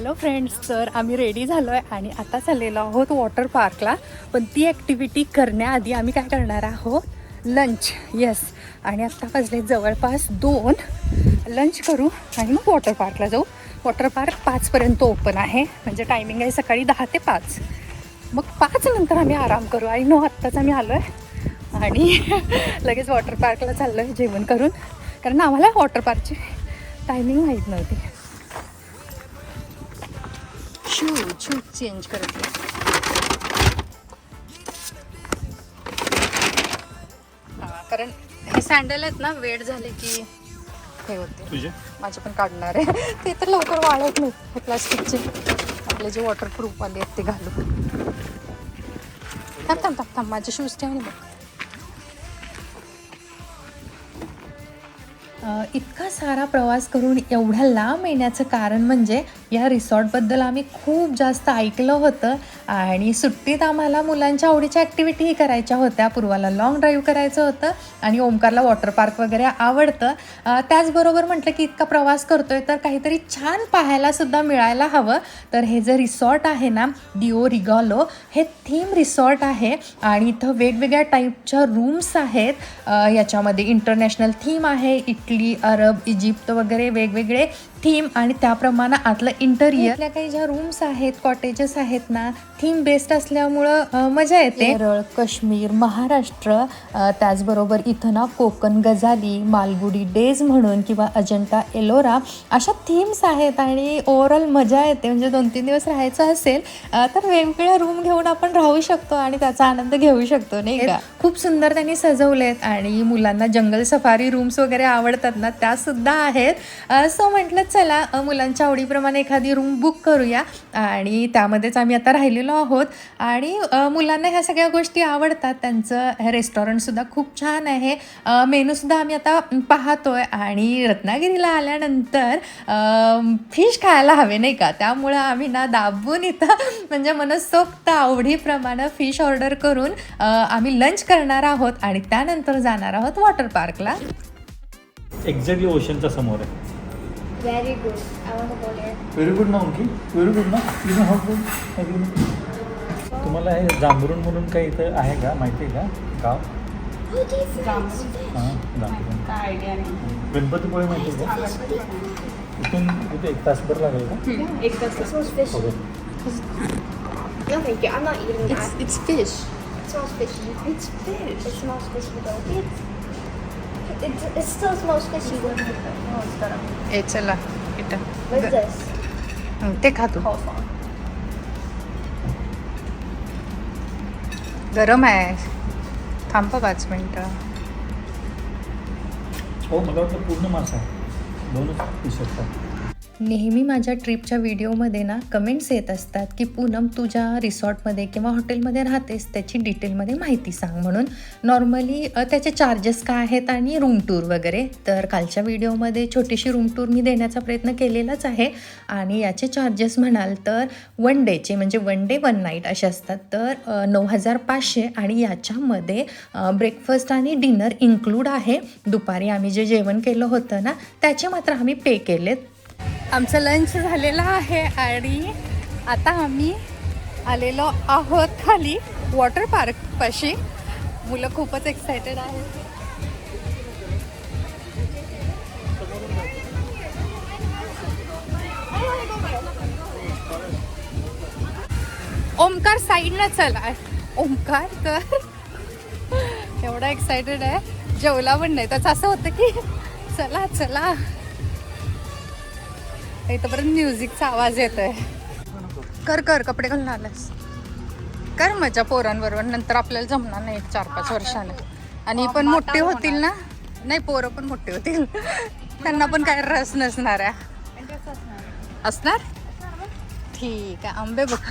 Hello friends तर आम्ही ready झालो आहे आणि आता चाललेलो आहोत वॉटर पार्कला पण ती ॲक्टिव्हिटी करण्याआधी आम्ही काय करणार आहोत? लंच येस आणि आत्ता वाजले जवळपास दोन. लंच करू आणि मग वॉटर पार्कला जाऊ. वॉटर पार्क पाचपर्यंत ओपन आहे. म्हणजे टायमिंग आहे सकाळी दहा ते पाच. मग पाच नंतर आम्ही आराम करू. आणि नो आत्ताच आम्ही आलो आहे आणि लगेच वॉटर पार्कला चाललो आहे जेवण करून. कारण आम्हाला वॉटर पार्कची टायमिंग माहीत नव्हती. शू शू चेंज करते हा, कारण हे सँडल आहेत ना वेट झाले की हे होते. तुझे? माझे पण काढणार आहे. ते तर लवकर वाळत नाही हे प्लास्टिकचे आपले जे वॉटरप्रूफ वाले आहेत ते घालू. थांब थांब थांब थांब माझे शूज ठेव ना बघ. अ, इतका सारा प्रवास करून एवढ्या लांब येण्याचं कारण म्हणजे या रिसॉर्टबद्दल आम्ही खूप जास्त ऐकलं होतं आणि सुट्टीत आम्हाला मुलांच्या आवडीच्या ॲक्टिव्हिटीही करायच्या होत्या. पूर्वाला लाँग ड्राईव्ह करायचं होतं आणि ओमकारला वॉटर पार्क वगैरे आवडतं. त्याचबरोबर म्हटलं की इतका प्रवास करतो आहे तर काहीतरी छान पाहायलासुद्धा मिळायला हवं. तर हे जे रिसॉर्ट आहे ना डिओ रिगॉलो हे थीम रिसॉर्ट आहे आणि इथं वेगवेगळ्या टाईपच्या रूम्स आहेत. याच्यामध्ये इंटरनॅशनल थीम आहे इटली अरब इजिप्त वगैरे वेगवेगळे थीम आणि त्याप्रमाणे आतलं इंटरियर आपल्या काही ज्या रूम्स आहेत कॉटेजेस आहेत ना थीम बेस्ड असल्यामुळं मजा येते. केरळ काश्मीर महाराष्ट्र त्याचबरोबर इथं ना कोकण गजाली मालगुडी डेज म्हणून किंवा अजंठा एलोरा अशा थीम्स आहेत आणि ओव्हरऑल मजा येते. म्हणजे दोन तीन दिवस राहायचं असेल तर वेगवेगळ्या रूम घेऊन आपण राहू शकतो आणि त्याचा आनंद घेऊ शकतो नाही का? खूप सुंदर त्यांनी सजवलेत आणि मुलांना जंगल सफारी रूम्स वगैरे आवडतात ना त्या सुद्धा आहेत. सो म्हटलं चला मुलांच्या आवडीप्रमाणे एखादी रूम बुक करूया. आणि त्यामध्येच आम्ही आता राहिलेलो आहोत. आणि मुलांना ह्या सगळ्या गोष्टी आवडतात. त्यांचं रेस्टॉरंटसुद्धा खूप छान आहे. मेनूसुद्धा आम्ही आता पाहतोय. आणि रत्नागिरीला आल्यानंतर फिश खायला हवे नाही का? त्यामुळं आम्ही ना दाबून इथं म्हणजे मनसोक्त आवडीप्रमाणे फिश ऑर्डर करून आम्ही लंच करणार आहोत. आणि त्यानंतर जाणार आहोत वॉटर पार्कला एक्झॅक्टली ओशनच्या समोर आहे. व्हेरी गुड ना ओके व्हेरी गुड ना? यू नो हाऊ टू तुम्हाला हे जांभरून म्हणून काही इथं आहे का? माहिती आहे का? गाव? गणपतीपुळे माहिती आहे का? इथून इथे एक तास भर लागेल का? एक तास okay No, thank you. I'm not eating it's, that. It's fish. It's not It, it, it still smells fishy. ए चला इथं. What's this? हं, ते खा तू. गरम आहे. थांब पाच मिनटं. हो मला वाटतं पूर्ण मासा आहे. दोनच पीस असतात नेहमी माझ्या ट्रिपच्या व्हिडिओमध्ये ना कमेंट्स येत असतात की पूनम तुझ्या रिसॉर्टमध्ये किंवा हॉटेलमध्ये राहतेस त्याची डिटेलमध्ये माहिती सांग. म्हणून नॉर्मली त्याचे चार्जेस काय आहेत आणि रूम टूर वगैरे. तर कालच्या व्हिडिओमध्ये छोटीशी रूम टूर मी देण्याचा प्रयत्न केलेलाच आहे. आणि याचे चार्जेस म्हणाल तर वन डेचे म्हणजे वन डे वन नाईट असे असतात. तर नऊ हजार पाचशे आणि याच्यामध्ये ब्रेकफास्ट आणि डिनर इन्क्लूड आहे. दुपारी आम्ही जे जेवण केलं होतं ना त्याचे मात्र आम्ही पे केलेत. आमचं लंच झालेलं आहे आणि आता आम्ही आलेलो आहोत खाली वॉटर पार्कपाशी मुलं खूपच एक्सायटेड आहेत. ओमकार साईडनं चला. ओमकार तर एवढा एक्सायटेड आहे. जेवला पण नाही. त्याचं असं होतं की चला चला. इथंपर्यंत म्युझिकचा आवाज येतोय. कर कर कपडे घालून आलास कर मजा पोरांबरोबर नंतर आपल्याला जमणार नाही चार पाच वर्षाने. आणि पण मोठे होतील ना? नाही पोरं पण मोठे होतील. त्यांना पण काय रस नसणार आहे असणार? ठीक आहे आंबे बघा.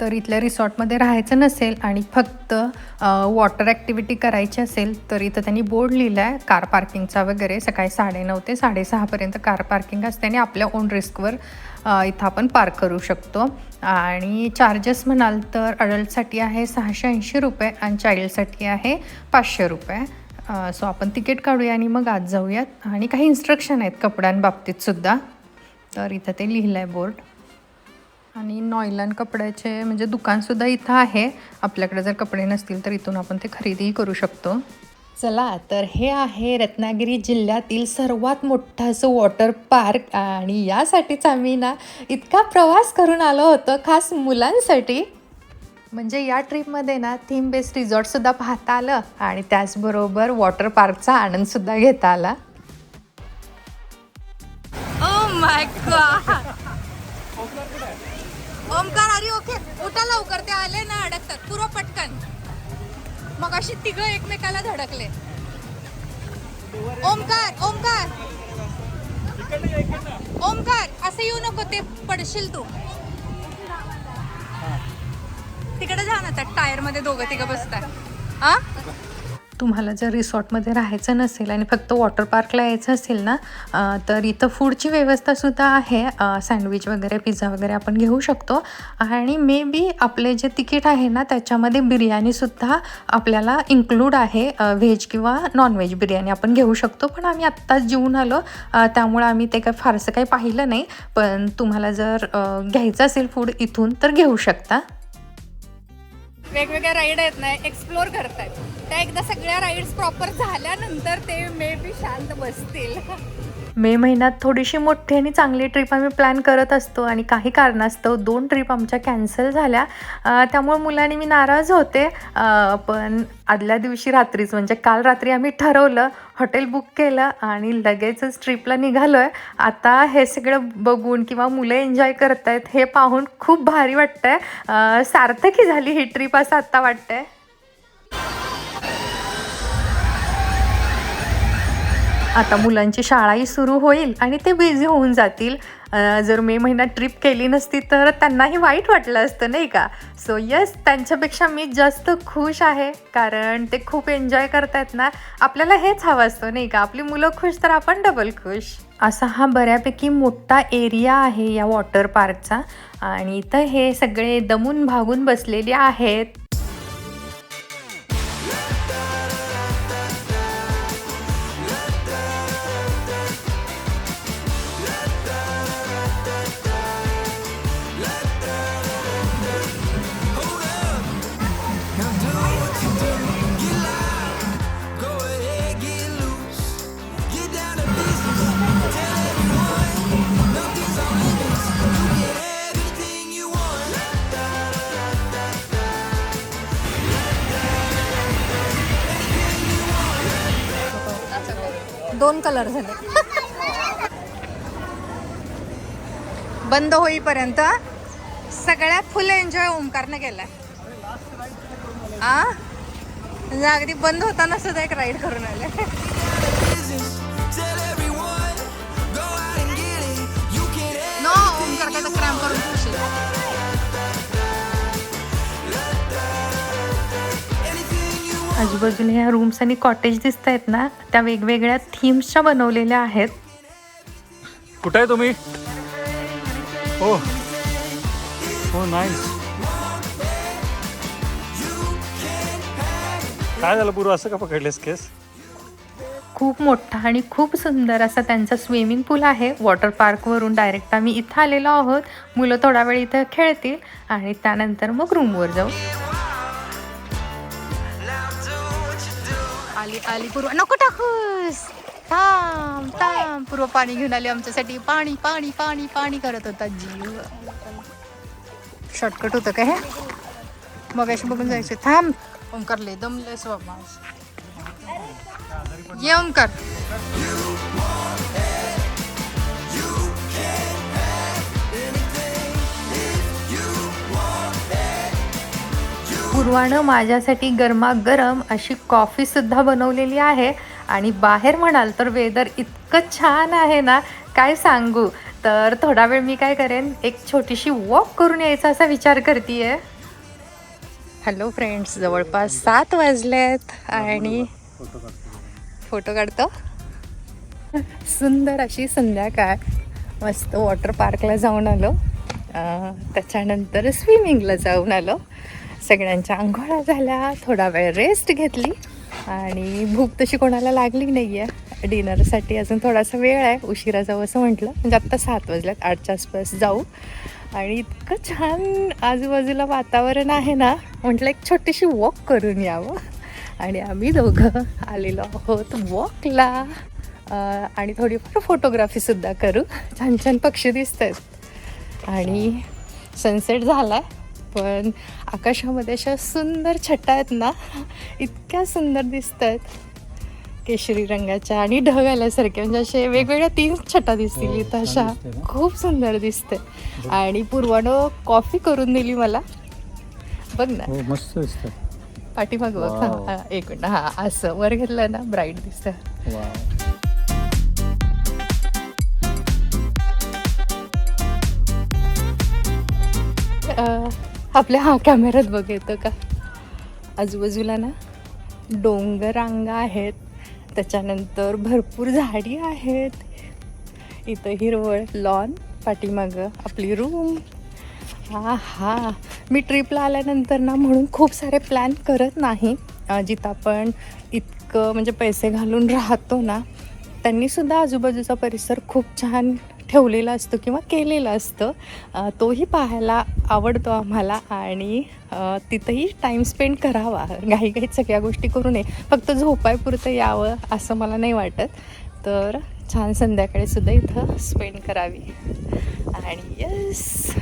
तर इथल्या रिसॉर्टमध्ये राहायचं नसेल आणि फक्त वॉटर ॲक्टिव्हिटी करायची असेल तर इथं त्यांनी बोर्ड लिहिला आहे कार पार्किंगचा वगैरे. सकाळी साडेनऊ ते साडेसहापर्यंत कार पार्किंग असते आणि आपल्या ओन रिस्कवर इथं आपण पार्क करू शकतो. आणि चार्जेस म्हणाल तर अडल्टसाठी आहे सहाशे ऐंशी रुपये आणि चाइल्डसाठी आहे पाचशे रुपये. सो आपण तिकीट काढूया आणि मग आज जाऊयात. आणि काही इन्स्ट्रक्शन आहेत कपड्यांबाबतीतसुद्धा तर इथं ते लिहिलं आहे बोर्ड आणि नॉयलन कपड्याचे म्हणजे दुकानसुद्धा इथं आहे. आपल्याकडे जर कपडे नसतील तर इथून आपण ते खरेदीही करू शकतो. चला तर हे आहे रत्नागिरी जिल्ह्यातील सर्वात मोठं असं वॉटर पार्क आणि यासाठीच आम्ही ना इतका प्रवास करून आलो होतो खास मुलांसाठी. म्हणजे या ट्रिपमध्ये ना थीम बेस्ड रिसॉर्टसुद्धा पाहता आलं आणि त्याचबरोबर वॉटर पार्कचा आनंदसुद्धा घेता आला. ओ माय गॉड ओमकार अरे ओके. उठा लवकर ते आले ना अडकतात. पुरं पटकन. मग अशी तिघ एकमेकाला धडकले. ओमकार ओमकार. ओमकार असं येऊ नको ते पडशील तू. तिकडे जा ना त्या टायरमध्ये दोघं तिघं बसतात. हा? तुम्हाला जर रिसॉर्टमध्ये राहायचं नसेल आणि फक्त वॉटर पार्कला यायचं असेल ना तर इथं फूडची व्यवस्थासुद्धा आहे. सँडविच वगैरे पिझ्झा वगैरे आपण घेऊ शकतो. आणि मे बी आपले जे तिकीट आहे ना त्याच्यामध्ये बिर्याणीसुद्धा आपल्याला इन्क्लूड आहे. व्हेज किंवा नॉनव्हेज बिर्याणी आपण घेऊ शकतो. पण आम्ही आत्ताच जेवून आलो. त्यामुळे त्यामुळं आम्ही ते काय फारसं काही पाहिलं नाही. पण तुम्हाला जर घ्यायचं असेल फूड इथून तर घेऊ शकता. वेगवेगळ्या राईड आहेत ना एक्सप्लोर करतायत. त्या एकदा सगळ्या राईड्स प्रॉपर झाल्यानंतर ते मे बी शांत बसतील. मे महिन्यात थोडीशी मोठी आणि चांगली ट्रिप आम्ही प्लॅन करत असतो आणि काही कारणास्तव दोन ट्रिप आमच्या कॅन्सल झाल्या. त्यामुळे मुलांनी मी नाराज होते. पण आदल्या दिवशी रात्रीच म्हणजे काल रात्री आम्ही ठरवलं हॉटेल बुक केलं आणि लगेचच ट्रिपला निघालो आहे आता हे सगळं बघून किंवा मुलं एन्जॉय करत आहेत हे पाहून खूप भारी वाटतंय. आहे सार्थकी झाली ही ट्रिप असं आत्ता वाटतंय. आता मुलांची शाळाही सुरू होईल आणि ते बिझी होऊन जातील. जर मे महिन्यात ट्रिप केली नसती तर त्यांनाही वाईट वाटलं असतं नाही का? सो यस त्यांच्यापेक्षा मी जास्त खुश आहे. कारण ते खूप एन्जॉय करतायत ना. आपल्याला हेच हवं असतं नाही का? आपली मुलं खुश तर आपण डबल खुश. असा हा बऱ्यापैकी मोठा एरिया आहे या वॉटर पार्कचा आणि इथं हे सगळे दमून भागून बसलेले आहेत. कलर झाले. बंद होईपर्यंत सगळ्यात फुल एन्जॉय ओमकारनं केलाय. आ? म्हणजे अगदी बंद होताना सुद्धा एक राईड करून आले. आजूबाजूला ह्या रूम्स आणि कॉटेज दिसत आहेत ना त्या वेगवेगळ्या थीम्सच्या बनवलेल्या आहेत. कुठे आहे तुम्ही? हो. हो नाईस काय झालं पूर्व? असं का पकडलेस केस? खूप मोठा आणि खूप सुंदर असा त्यांचा स्विमिंग पूल आहे. वॉटर पार्कवरून डायरेक्ट आम्ही इथं आलेलो आहोत. मुलं थोडा वेळ इथं खेळतील आणि त्यानंतर मग रूमवर जाऊ. आली आली. पूर्व नको टाकूस. थांब थांब. पूर्व पाणी घेऊन आली आमच्यासाठी. पाणी पाणी पाणी पाणी करत होता जीव. शॉर्टकट होतं का हे? मग अशी बघून जायचं. थांब. ओंकार लय स्वभाव ये ओंकार. पूर्वानं माझ्यासाठी गरमागरम अशी कॉफी सुद्धा बनवलेली आहे. आणि बाहेर म्हणाल तर वेदर इतकं छान आहे ना काय सांगू? तर थोडा वेळ मी काय करेन एक छोटीशी वॉक करून यायचा असा विचार करते हॅलो फ्रेंड्स जवळपास सात वाजलेत आणि फोटो काढतो. सुंदर अशी संध्याकाळ. मस्त वॉटर पार्कला जाऊन आलो. त्याच्यानंतर स्विमिंगला जाऊन आलो. सगळ्यांच्या आंघोळा झाल्या थोडा वेळ रेस्ट घेतली. आणि भूक तशी कोणाला लागली नाही आहे डिनरसाठी अजून थोडासा वेळ आहे. उशिरा जाऊ असं म्हटलं. म्हणजे आत्ता सात वाजल्यात. आठच्या आसपास जाऊ. आणि इतकं छान आजूबाजूला वातावरण आहे ना म्हटलं एक छोटीशी वॉक करून यावं. आणि आम्ही दोघं आलेलो आहोत वॉकला आणि थोडीफार फोटोग्राफीसुद्धा करू. छान छान पक्षी दिसत आहेत आणि सनसेट झाला आहे पण आकाशामध्ये अशा सुंदर छटा आहेत ना इतक्या सुंदर दिसत आहेत केशरी रंगाच्या आणि ढग आल्यासारखे म्हणजे असे वेगवेगळ्या तीन छटा दिसतील हो, इथं अशा? खूप सुंदर दिसते आणि पूर्वानं कॉफी करून दिली मला. बघ ना. हो मस्त दिसतं पाठीमाग बघ. हा, एक मिनिट. हा असं वर घेतलं ना ब्राईट दिसतं. आपल्या हा कॅमेऱ्यात बघ येतं का? आजूबाजूला ना डोंगरांगा आहेत. त्याच्यानंतर भरपूर झाडी आहेत. इथं हिरवळ लॉन पाठीमागं आपली रूम हा हा मी ट्रिपला आल्यानंतर ना म्हणून खूप सारे प्लॅन करत नाही. जिथं आपण इतकं म्हणजे पैसे घालून राहतो ना त्यांनीसुद्धा आजूबाजूचा परिसर खूप छान ठेवलेला असतो किंवा केलेलं असतं. तोही पाहायला आवडतो आम्हाला आणि तिथंही टाईम स्पेंड करावा. घाई घाईत सगळ्या गोष्टी करू नये. फक्त झोपायपुरतं यावं असं मला नाही वाटत. तर छान संध्याकाळी सुद्धा इथं स्पेंड करावी. आणि यस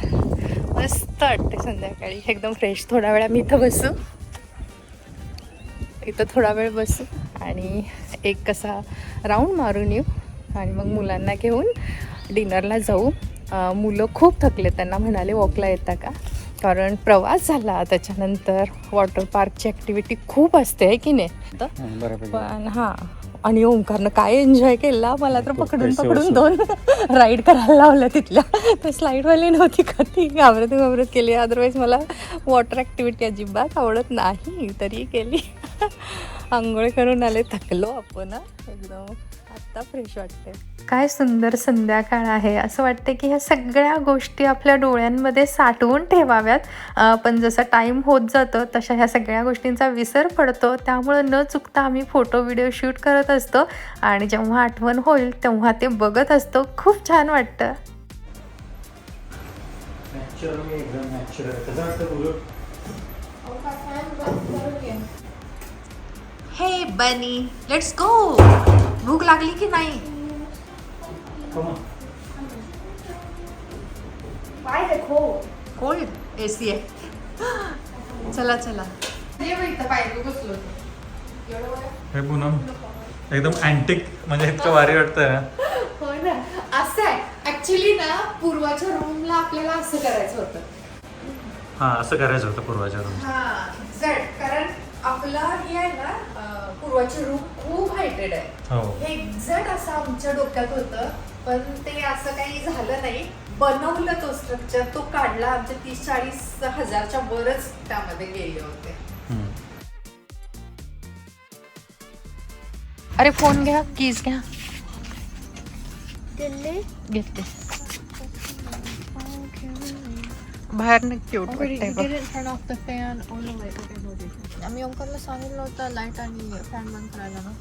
मस्त वाटते संध्याकाळी. एकदम फ्रेश थोडा वेळा मी इथं बसू. इथं थोडा वेळ बसू. आणि एक कसा राऊंड मारून येऊ. आणि मग मुलांना घेऊन डिनरला जाऊ. मुलं खूप थकले त्यांना म्हणाले वॉकला येता का? कारण प्रवास झाला त्याच्यानंतर. वॉटर पार्कची ॲक्टिव्हिटी खूप असते आहे की नाही? पण हां आणि ओंकारनं काय एन्जॉय केला? मला तर पकडून पकडून. दोन राईड करायला लावल्या तिथल्या. तर स्लाईडवाली नव्हती का ती? घाबरत घाबरत केली. अदरवाईज मला वॉटर ॲक्टिव्हिटी अजिबात आवडत नाही. तरी केली. आंघोळ करून आले थकलो आपण. एकदम आत्ता फ्रेश वाटते काय सुंदर संध्याकाळ आहे. असं वाटतं की ह्या सगळ्या गोष्टी आपल्या डोळ्यांमध्ये साठवून ठेवाव्यात. पण जसा टाईम होत जातो तशा ह्या सगळ्या गोष्टींचा विसर पडतो. त्यामुळं न चुकता आम्ही फोटो व्हिडिओ शूट करत असतो. आणि जेव्हा आठवण होईल तेव्हा ते बघत असतो. खूप छान वाटतं. हे बनी लेट्स गो भूक लागली की नाही? कोल्ड ए सी आहे चला चला. हे पूनम एकदम अँटिक म्हणजे इतकं भारी वाटतं ना. हो ना. असं आहे. ऍक्च्युली ना पूर्वाच्या रूमला आपल्याला असं करायचं होतं. हां असं करायचं होतं पूर्वाच्या रूम हा एक्झॅक्ट कारण आपला हे आहे ना पूर्वाची रूम खूप हायटेड आहे. हो. हे एक्झॅक्ट असं आमच्या डोक्यात होतं पण ते असं काही झालं नाही. बनवलं तो स्ट्रक्चर तो काढला आमच्या तीस चाळीस हजारच्या वरच त्यामध्ये गेले होते. अरे फोन घ्या कीज घ्या. Delhi? घेते. No, dude. आम्ही ओंकारला सांगितलं होतं लाइट आणि फॅन बंद करायला ना.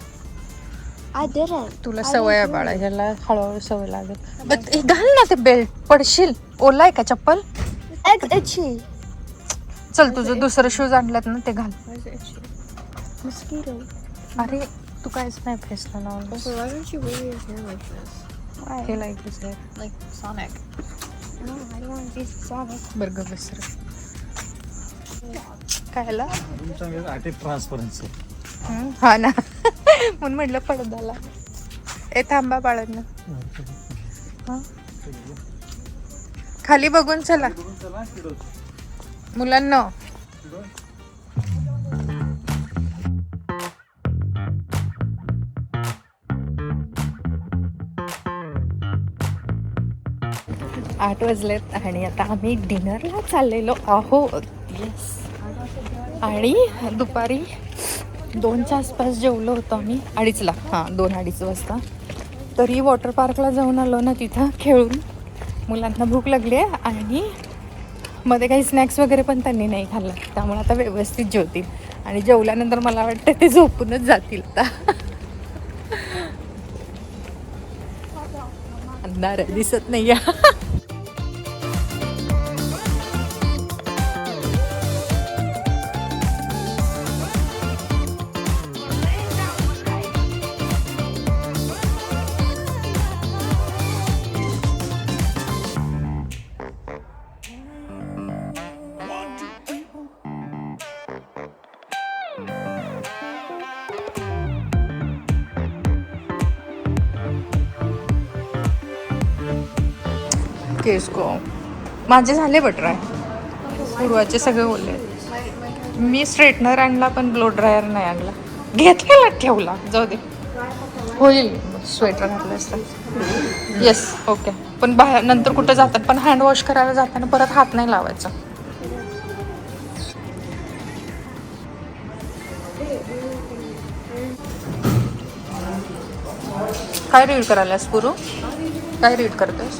Didn't. तुला सवय आहे बाळा. ह्याला हळूहळू सवय लागेल. बट हे घाल ना ते बेल्ट पडशील. ओला आहे का चप्पल. चल तुझं दुसरं शूज आणल्यात ना ते घाल. अरे तू काहीच नाही फेसला लावलं? हे लाईक Like Sonic. बरं बसर. कायला ट्रान्सपरन्सी हा ना. म्हणून म्हटलं पडदाला ए थांबा बाळांना. खाली बघून चला. मुलांना. आठ वाजलेत आणि आता आम्ही डिनरला चाललेलो आहोत. येस आणि दुपारी दोनच्या आसपास जेवलो होतो आम्ही. अडीचला. हां दोन अडीच वाजता. तरी वॉटर पार्कला जाऊन आलो ना तिथं खेळून. मुलांना भूक लागली आहे आणि मध्ये काही स्नॅक्स वगैरे पण त्यांनी नाही खाल्लं. त्यामुळे आता व्यवस्थित जेवतील. आणि जेवल्यानंतर मला वाटतं ते झोपूनच जातील आता. आहे दिसत नाही केस को माझे झाले बटर पूर्वाचे सगळे ओले. मी स्ट्रेटनर आणला पण ब्लो ड्रायर नाही आणला. घेतलेला ठेवला जाऊ दे. होईल स्वेटर घातलं असतं. येस ओके पण बाहेर नंतर कुठं जातात पण हँड वॉश करायला जाताना परत हात नाही लावायचा. काय रीड करायलास पुरू? काय रीड करतोस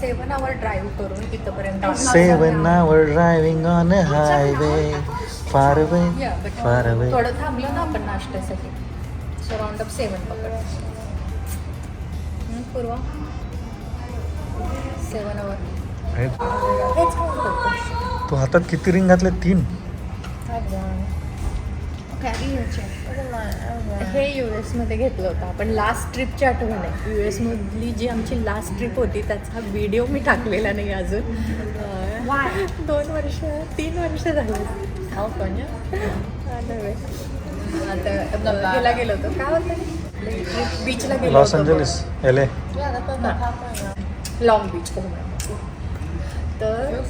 सेवन आवर ड्राईव्ह करून highway, far away, Yeah, but far away. थोडं थांबलो ना आपण नाश्त्यासाठी. सो राऊंड अप सेवन पकड पूर्वा? सेवन आवर तू हातात किती रिंग घातले? तीन. हे यू मध्ये घेतलं होतं. आपण लास्ट ट्रिपची आठवण आहे. यू मधली जी आमची लास्ट ट्रिप होती त्याचा व्हिडिओ मी टाकलेला नाही अजून. दोन वर्ष तीन वर्ष झाले. हो पण आता ह्याला गेलो होतो. काय होतं? बीचला गेलो लॉस होतो. Angeles L A long beach तर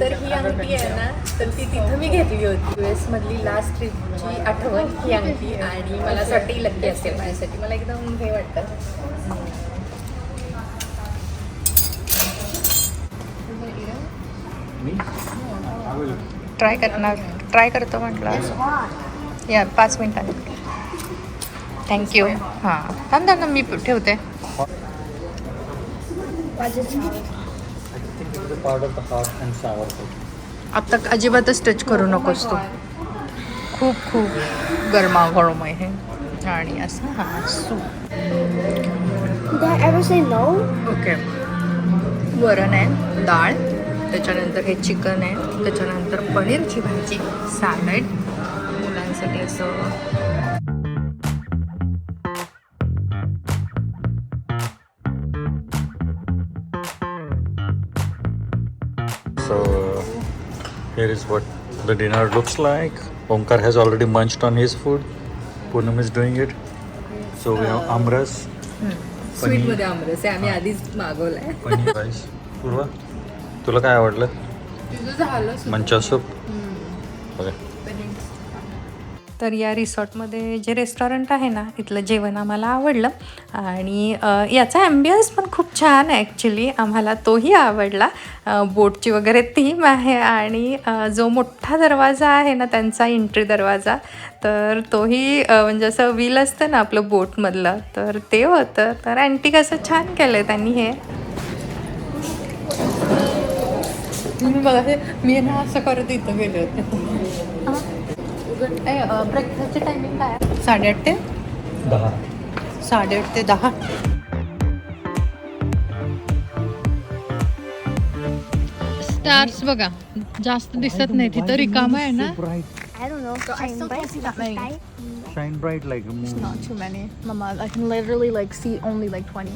तर ही अंगठी आहे ना. तर ती तिथं मी घेतली होती. यू मधली लास्ट ट्रिपची आठवण ही अंगठी आणि मला असं वाटतं ही लक्की असेल माझ्यासाठी. मला एकदम हे वाटतं. ट्राय करणार. ट्राय करतो म्हटलं. या पाच मिनिटांनी थँक्यू हां. थांब थांब थांब, मी ठेवते. Part of the heart and sour आता अजिबातच टच करू नकोस तू. खूप खूप गरमागरम आहे. हे आणि असं हां soup Did I ever say no? Okay वरण आहे डाळ त्याच्यानंतर हे चिकन आहे त्याच्यानंतर पनीरची भाजी सॅलड मुलांसाठी असं here is what the dinner looks like. Omkar has already munched on his food. Poonam is doing it. So we have amras, स्वीटमध्ये आमरस आहे आम्ही आधीच मागवलाय paneer rice. पूर्वा तुला काय आवडलं तुझं झालं मंचा सूप ओके तर या रिसॉर्टमध्ये जे रेस्टॉरंट आहे ना इथलं जेवण आम्हाला आवडलं. आणि याचा ॲम्बियन्स पण खूप छान आहे ॲक्च्युली आम्हाला तोही आवडला. बोटची वगैरे थीम आहे आणि जो मोठा दरवाजा आहे ना त्यांचा एंट्री दरवाजा तर तोही म्हणजे असं व्हील असतं ना आपलं बोटमधलं तर ते होतं. तर अँटिक असं छान केलं आहे त्यांनी हे. तुम्ही बघा हे मी ना असं करत इथं गेले होते. ब्रेकफास्टची टायमिंग काय आहे? साडेआठ ते दहा साडेआठ ते दहा स्टार्स बघा जास्त दिसत नाही तिथं रिकाम आहे ना I don't know. I still can't see that many. Shine bright like a moon. Not too many. Mama, I can literally like see only like 20.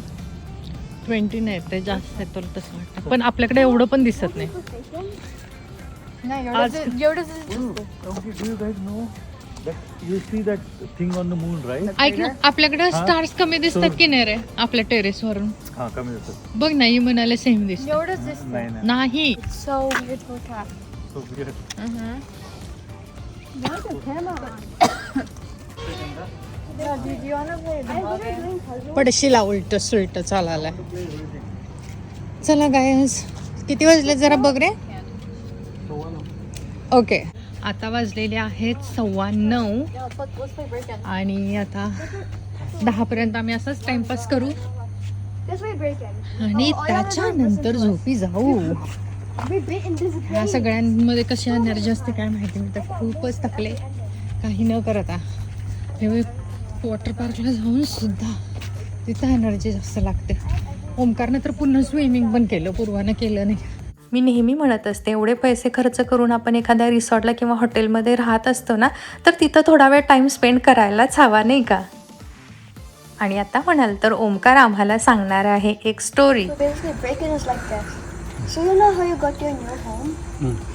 Twenty नाही ते जास्त आहे तर तसं वाटतं पण आपल्याकडे एवढं पण दिसत नाही आपल्याकडे स्टार्स कमी दिसतात की नाही रे आपल्या टेरेस वरून? बघ नाही म्हणाले सेम दिसत. नाही पडशीला उलट सुलट चालाय चला गाय किती वाजले जरा बघ रे. ओके. आता वाजलेले आहेत सव्वा नऊ. आणि आता दहापर्यंत आम्ही असंच टाइमपास करू. आणि त्याच्यानंतर झोपी जाऊ. या ह्या सगळ्यांमध्ये कशी एनर्जी असते काय माहिती मी तर खूपच थकले. काही न करता. हे वॉटर पार्कला जाऊन सुद्धा तिथं एनर्जी जास्त लागते. ओमकारनं तर पुन्हा स्विमिंग पण केलं पूर्वानं केलं नाही. मी नेहमी म्हणत असते एवढे पैसे खर्च करून आपण एखाद्या रिसॉर्टला किंवा हॉटेलमध्ये राहत असतो ना तर तिथं थोडा वेळ टाईम स्पेंड करायलाच हवा नाही का? आणि आता म्हणाल तर ओमकार आम्हाला सांगणार आहे एक story hmm.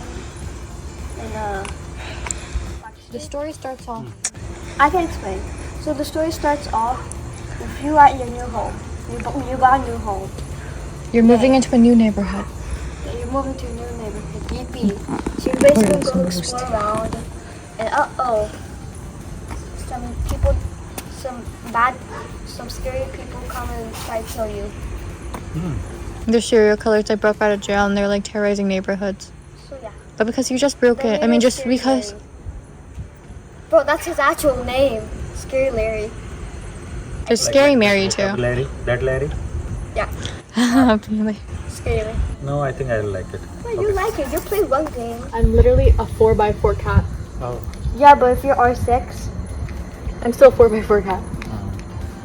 You're moving into a new neighborhood. Yeah, You're moving to a new neighborhood, BP. So you basically go explore around, and uh oh, some people, some bad, some scary people come and try to kill you. They're serial killers that broke out of jail and they're like terrorizing neighborhoods. So yeah. But because you just broke Their it, I mean, just Scary because. Larry. Bro, that's his actual name. Scary Larry. There's Scary Mary too. Larry? That Larry? Yeah, Really. Scary Larry. No, I think I like it. Well, you like it. You play one game. I'm literally a 4x4 cat. Oh. Yeah, but if you're R6, I'm still a 4x4 cat.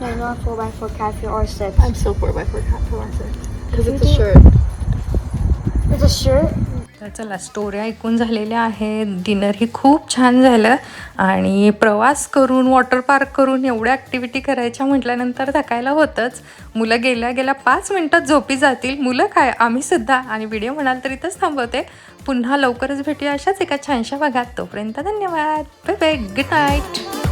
no, you're not 4x4 cat if you're R6. I'm still 4x4 cat for myself. Because it's a shirt. It's a shirt. तर चला स्टोऱ्या ऐकून झालेल्या आहेत. डिनरही खूप छान झालं. आणि प्रवास करून वॉटर पार्क करून एवढ्या ॲक्टिव्हिटी करायच्या म्हटल्यानंतर थकायला होतंच. मुलं गेल्या गेल्या पाच मिनटात झोपी जातील. मुलं काय? आम्ही सुद्धा. आणि व्हिडिओ म्हणाल तर इथंच थांबवते. पुन्हा लवकरच भेटूया अशाच एका छानशा भागात. तोपर्यंत धन्यवाद. Bye bye good night